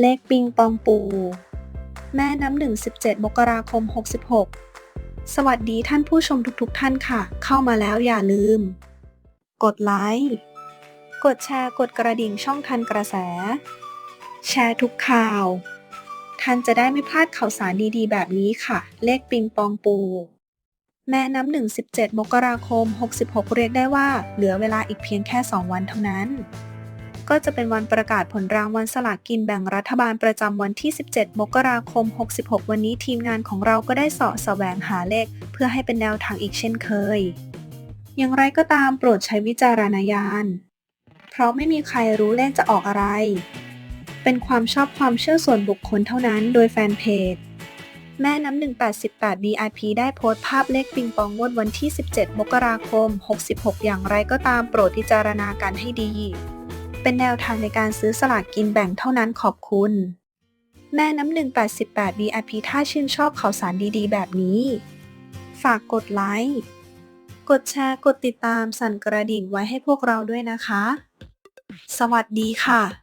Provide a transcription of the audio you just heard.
เลขปิงปองปู แม่น้ำหนึ่ง17 มกราคม 66 สวัสดีท่านผู้ชมทุกๆทท่านค่ะ เข้ามาแล้วอย่าลืม กดไลค์ กดแชร์ กดกระดิ่งช่องทันกระแส แชร์ทุกข่าว ท่านจะได้ไม่พลาดข่าวสารดีๆ แบบนี้ค่ะ เลขปิงปองปู แม่น้ำหนึ่ง17 มกราคม 66 เรียกได้ว่า เหลือเวลาอีกเพียงแค่ 2 วันเท่านั้น ก็จะเป็นวันประกาศผลรางวัลสลากกินแบ่งรัฐบาลประจำวันที่ 17 มกราคม 66 วันนี้ทีมงานของเราก็ได้เสาะแสวงหาเลข เพื่อให้เป็นแนวทางอีกเช่นเคย อย่างไรก็ตามโปรดใช้วิจารณญาณ เพราะไม่มีใครรู้เลขจะออกอะไร เป็นความชอบความเชื่อส่วนบุคคลเท่านั้นโดยแฟนเพจแม่น้ำ188 BIP ได้โพสต์ภาพเลขปิงปองงวดวันที่ 17 มกราคม 66 อย่างไรก็ตามโปรดพิจารณากันให้ดี เป็นแนวทางในการซื้อสลากกินแบ่งเท่านั้นขอบคุณ แม่น้ำหนึ่ง88 VIP ถ้าชื่นชอบข่าวสารดีๆ แบบนี้ ฝากกดไลค์กดแชร์กดติดตามสั่นกระดิ่งไว้ให้พวกเราด้วยนะคะ สวัสดีค่ะ